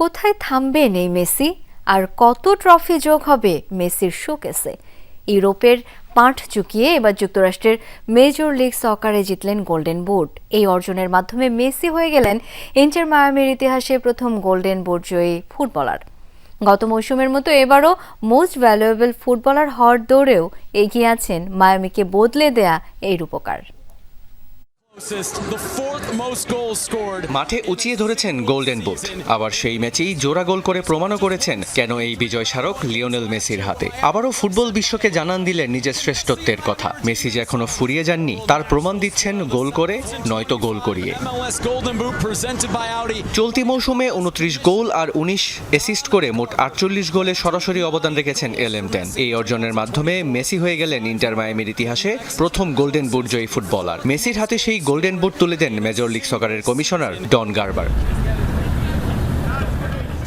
কোথায় থামবেন এই মেসি? আর কত ট্রফি যোগ হবে মেসির শোকেসে? ইউরোপের পাঠ চুকিয়ে এবার যুক্তরাষ্ট্রের মেজর লিগ সকারে জিতলেন গোল্ডেন বুট। এই অর্জনের মাধ্যমে মেসি হয়ে গেলেন ইন্টার মায়ামির ইতিহাসে প্রথম গোল্ডেন বুট জয়ী ফুটবলার। গত মৌসুমের মতো এবারও মোস্ট ভ্যালুয়েবল ফুটবলার হওয়ার দৌড়েও এগিয়ে আছেন মায়ামিকে বদলে দেয়া এই রূপকার। মাঠে উঁচিয়ে ধরেছেন গোল্ডেন বুট আবার সেই ম্যাচেই জোড়া গোল করে প্রমাণও করেছেন কেন এই বিজয় স্মারক লিওনেল মেসির হাতে। আবারও ফুটবল বিশ্বকে জানান দিলেন নিজের শ্রেষ্ঠত্বের কথা। মেসি যে এখনও ফুরিয়ে যাননি তার প্রমাণ দিচ্ছেন গোল করে নয়তো গোল করিয়ে. চলতি মৌসুমে উনত্রিশ গোল আর উনিশ অ্যাসিস্ট করে মোট আটচল্লিশ গোলে সরাসরি অবদান রেখেছেন এলএম টেন। এই অর্জনের মাধ্যমে মেসি হয়ে গেলেন ইন্টার মায়ামির ইতিহাসে প্রথম গোল্ডেন বুট জয়ী ফুটবলার। মেসির হাতে সেই গোল্ডেন বুট তুলে দেন মেজর লিগ সকারের কমিশনার ডন গার্বার।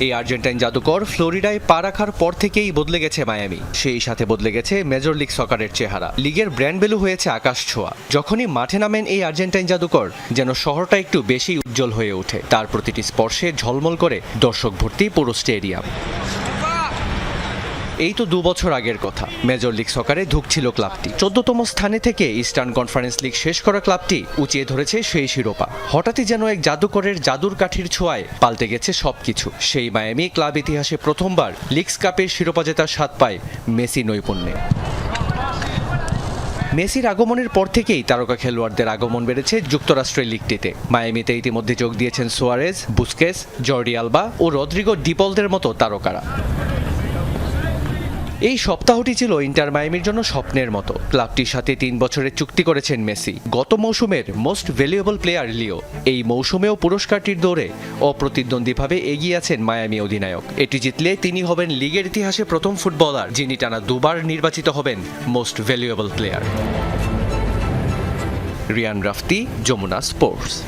এই আর্জেন্টাইন জাদুকর ফ্লোরিডায় পা রাখার পর থেকেই বদলে গেছে মায়ামি। সেই সাথে বদলে গেছে মেজর লিগ সকারের চেহারা। লিগের ব্র্যান্ড ভ্যালু হয়েছে আকাশ ছোঁয়া। যখনই মাঠে নামেন এই আর্জেন্টাইন জাদুকর, যেন শহরটা একটু বেশি উজ্জ্বল হয়ে ওঠে। তার প্রতিটি স্পর্শে ঝলমল করে দর্শক ভর্তি পুরো স্টেডিয়াম। এই তো দু বছর আগের কথা। মেজর লিগ সকারে ধুকছিল ক্লাবটি। চোদ্দতম স্থানে থেকে ইস্টার্ন কনফারেন্স লিগ শেষ করা ক্লাবটি উঁচিয়ে ধরেছে সেই শিরোপা। হঠাৎই যেন এক জাদুকরের জাদুর কাঠির ছোঁয়ায় পাল্টে গেছে সবকিছু। সেই মায়ামি ক্লাব ইতিহাসে প্রথমবার লিগস কাপের শিরোপা জেতার স্বাদ পায় মেসি নৈপুণ্যে। মেসির আগমনের পর থেকেই তারকা খেলোয়াড়দের আগমন বেড়েছে যুক্তরাষ্ট্রের লিগটিতে। মায়ামিতে ইতিমধ্যে যোগ দিয়েছেন সোয়ারেজ, বুস্কেস, জর্ডি আলবা ও রদ্রিগো ডিপলদের মতো তারকারা। এই সপ্তাহটি ছিল ইন্টার মায়ামির জন্য স্বপ্নের মতো। ক্লাবটির সাথে তিন বছরের চুক্তি করেছেন মেসি। গত মৌসুমের মোস্ট ভ্যালুয়েবল প্লেয়ার লিও। এই মৌসুমেও পুরস্কারটির দৌড়ে অপ্রতিদ্বন্দ্বীভাবে এগিয়ে আছেন মায়ামি অধিনায়ক। এটি জিতলে তিনি হবেন লিগের ইতিহাসে প্রথম ফুটবলার, যিনি টানা দুবার নির্বাচিত হবেন most valuable player. Rian Rafti, Jamuna sports.